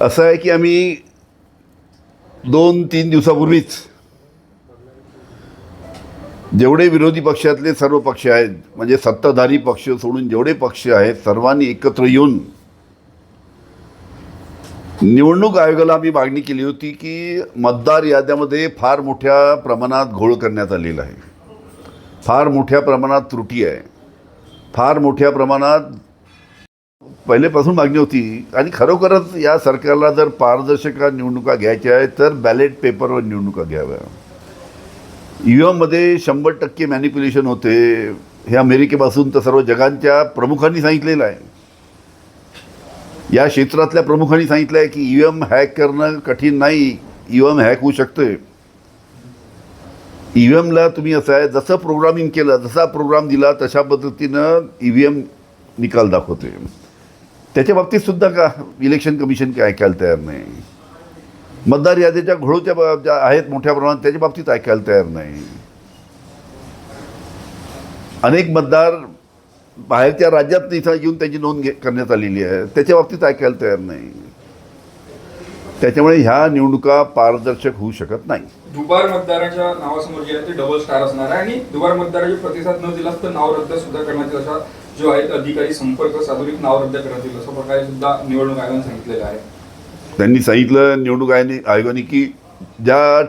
असं आहे की आम्ही दोन तीन दिवसापूर्वीच जेवढे विरोधी पक्षातले सर्व पक्ष आहेत म्हणजे सत्ताधारी पक्ष सोडून जेवढे पक्ष आहेत सर्वांनी एकत्र येऊन निवडणूक आयोगाला आम्ही मागणी केली होती की मतदार याद्यामध्ये फार मोठ्या प्रमाणात घोळ करण्यात आलेला आहे. फार मोठ्या प्रमाणात त्रुटी आहे. फार मोठ्या प्रमाणात पहिलेपासून मागणी होती. आणि खरोखरच या सरकारला जर पारदर्शक निवडणुका घ्यायच्या आहेत तर बॅलेट पेपरवर निवडणुका घ्याव्या. यू शंभर टक्के मॅनिप्युलेशन होते. हे अमेरिकेपासून तर सर्व जगांच्या प्रमुखांनी सांगितलेलं आहे. या क्षेत्रातल्या प्रमुखांनी सांगितलं आहे की यू हॅक करणं कठीण नाही. यू हॅक होऊ शकते. ई व्ही एमला तुम्ही असं आहे जसं प्रोग्रामिंग केलं जसा प्रोग्राम दिला तशा पद्धतीनं ई व्ही एम निकाल दाखवते. त्याच्या बाबतीत सुद्धा का इलेक्शन कमिशन काय ऐकायला तयार नाही? मतदार यादीच्या घोळूच्या ज्या आहेत मोठ्या प्रमाणात त्याच्या बाबतीत ऐकायला तयार नाही. अनेक मतदार बाहेरच्या राज्यात इथं येऊन त्यांची नोंद घे करण्यात आलेली आहे. त्याच्या बाबतीत ऐकायला तयार नाही. त्याच्यामुळे ह्या निवडणुका पारदर्शक होऊ शकत नाही. दुबार मतदाराच्या नावासमोर जे आहे ते डबल स्टार असणार आहे आणि दुबार मतदाराचे प्रतिसाद न दिलास तर नाव रद्द सुद्धा करण्यात येईल असा जो आहे अधिकारी संपर्क साधून नाव रद्द करण्यात येईल अशा प्रकारे सुद्धा निवडणूक आयोगाने सांगितलेलं आहे. त्यांनी सांगितलं निवडणूक आयोगाने आयोगाने की ज्या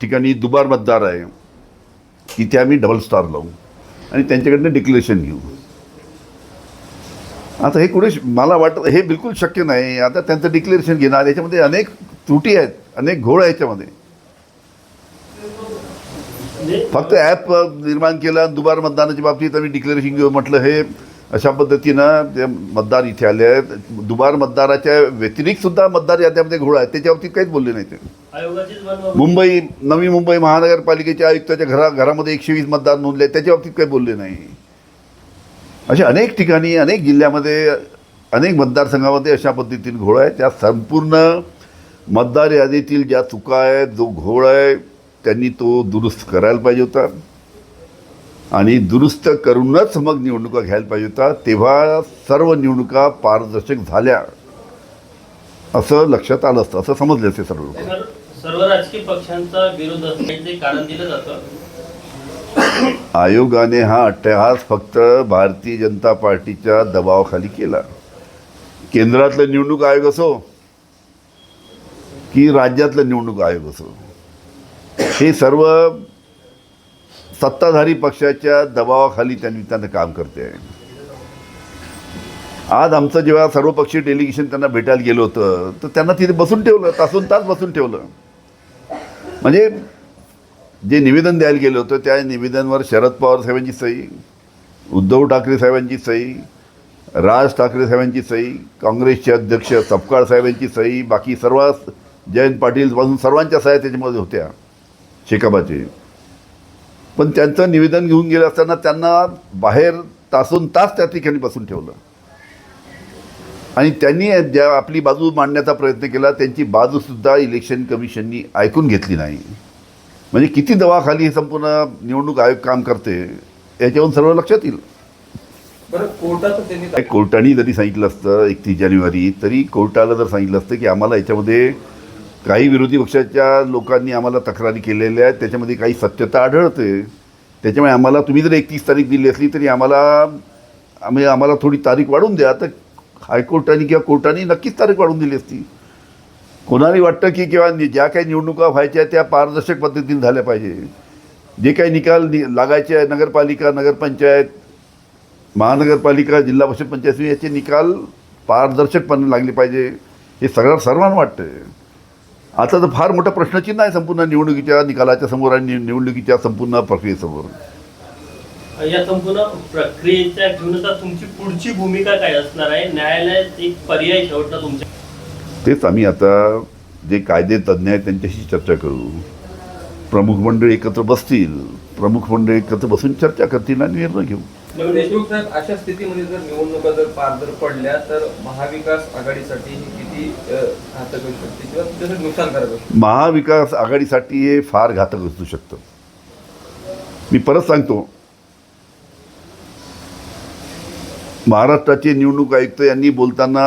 ठिकाणी दुबार मतदार आहे तिथे आम्ही डबल स्टार लावू आणि त्यांच्याकडनं डिक्लेरेशन घेऊ. आता हे कुठे मला वाटतं हे बिलकुल शक्य नाही. आता त्यांचं डिक्लेरेशन घेणार याच्यामध्ये अनेक त्रुटी आहेत अनेक घोळ आहे याच्यामध्ये. फक्त ॲप निर्माण केला दुबार मतदानाच्या बाबतीत आम्ही डिक्लेरेशन घेऊ म्हटलं हे अशा पद्धतीनं ते मतदार इथे आले आहेत. दुबार मतदाराच्या व्यतिरिक्त सुद्धा मतदार याद्यामध्ये घोळ आहेत. त्याच्या बाबतीत काहीच बोलले नाही ते. मुंबई नवी मुंबई महानगरपालिकेच्या आयुक्ताच्या घरा घरामध्ये एकशे वीस मतदार नोंदले त्याच्या बाबतीत काही बोलले नाही. अशा अनेक ठिकाणी अनेक जिल्ह्यामध्ये अनेक मतदारसंघामध्ये अशा पद्धतीने घोळ आहे त्या संपूर्ण मतदार यादीतील ज्या चुका आहेत जो घोळ आहे त्यांनी तो दुरुस्त करायला पाहिजे होता. आणि दुरुस्त करूनच मग निवडणुका घ्यायला पाहिजे होता. तेव्हा सर्व निवडणुका पारदर्शक झाल्या. असं लक्षात आलं असतं. असं समजले असते सर्व लोक. सर, सर्व राजकीय पक्षांचा विरोध असण्याचे कारण दिलं जातं. आयोगाने हा अट्टहास फक्त भारतीय जनता पार्टीच्या दबावाखाली केला. केंद्रातलं निवडणूक आयोग असो की राज्यातलं निवडणूक आयोग असो. हे सर्व सत्ताधारी पक्षाच्या दबावाखाली त्यांनी त्यांना काम करते. आहे आज आमचं जेव्हा सर्वपक्षीय डेलिगेशन त्यांना भेटायला गेलं होतं तर त्यांना तिथे बसून ठेवलं तासून तास बसून ठेवलं. म्हणजे जे निवेदन द्यायला गेलं होतं त्या निवेदनवर शरद पवार साहेबांची सही उद्धव ठाकरे साहेबांची सही राज ठाकरे साहेबांची सही काँग्रेसचे अध्यक्ष सपकाळ साहेबांची सही बाकी सर्व जयंत पाटीलपासून सर्वांच्या सह्या त्याच्यामध्ये होत्या. शेकाबाचे. पण त्यांचं निवेदन घेऊन गेलं असताना त्यांना बाहेर तासून तास त्या ठिकाणी बसून ठेवलं. आणि त्यांनी ज्या आपली बाजू मांडण्याचा प्रयत्न केला त्यांची बाजूसुद्धा इलेक्शन कमिशननी ऐकून घेतली नाही. म्हणजे किती दवाखाली हे संपूर्ण निवडणूक आयोग काम करते याच्यावरून सर्व लक्षात येईल. कोर्टाने जरी सांगितलं असतं एकतीस जानेवारी तरी कोर्टाला जर सांगितलं असतं की आम्हाला याच्यामध्ये काही विरोधी पक्षाच्या लोकांनी आम्हाला तक्रारी केलेल्या आहेत त्याच्यामध्ये काही सत्यता आढळते. त्याच्यामुळे आम्हाला तुम्ही जर एकतीस तारीख दिली असली तरी आम्हाला आम्ही आम्हाला थोडी तारीख वाढवून द्या. तर हायकोर्टाने किंवा कोर्टाने नक्कीच तारीख वाढवून दिली असती. कोणालाही वाटतं की किंवा ज्या काही निवडणुका व्हायच्या त्या पारदर्शक पद्धतीने झाल्या पाहिजे. जे काही निकाल नि लागायचे आहे नगरपालिका नगरपंचायत महानगरपालिका जिल्हा परिषद पंचायत याचे निकाल पारदर्शकपणे लागले पाहिजे. हे सगळं सर्वांना वाटतं आता तर फार मोठा प्रश्नचिन्ह आहे संपूर्ण निवडणुकीच्या निकालाच्या समोर आणि निवडणुकीच्या संपूर्ण प्रक्रियेसमोर या संपूर्ण प्रक्रियेच्या घेऊन आता तुमची पुढची भूमिका काय असणार आहे? न्यायालयात एक पर्याय शेवटला तुमच्या तेच आम्ही आता जे कायदे तज्ज्ञ आहेत त्यांच्याशी चर्चा करू. प्रमुख मंडळी एकत्र बसतील. प्रमुख मंडळी एकत्र बसून चर्चा करतील आणि निर्णय घेऊ. पण देशमुख साहेब अशा स्थितीमध्ये जर निवडणुका जर पार जर पडल्या तर महाविकास आघाडीसाठी ही किती घातक असू शकते किंवा त्याचं नुकसानकारक असू शकते? महाविकास आघाडीसाठी हे फार घातक असू शकतं मी परत सांगतो महाराष्ट्राचे निवडणूक आयुक्त यांनी बोलताना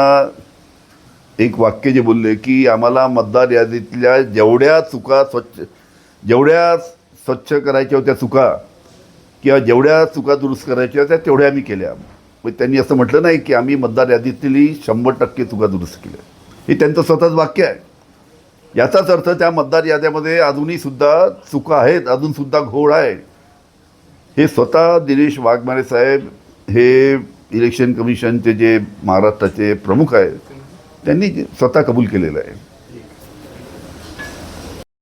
एक वाक्य जे बोलले की आम्हाला मतदार यादीतल्या जेवढ्या चुका स्वच्छ जेवढ्या स्वच्छ करायच्या होत्या चुका किंवा जेवढ्या चुका दुरुस्त करायच्या होत्या तेवढ्या आम्ही केल्या. मग त्यांनी असं म्हटलं नाही की आम्ही मतदार यादीतली शंभर टक्के चुका दुरुस्त केल्या. हे त्यांचं स्वतःच वाक्य आहे. याचाच अर्थ त्या मतदार याद्यामध्ये अजूनही सुद्धा चुका आहेत अजूनसुद्धा घोळ आहे. हे स्वतः दिनेश वाघमारे साहेब हे इलेक्शन कमिशनचे जे महाराष्ट्राचे प्रमुख आहेत त्यांनी स्वतः कबूल केलेलं आहे.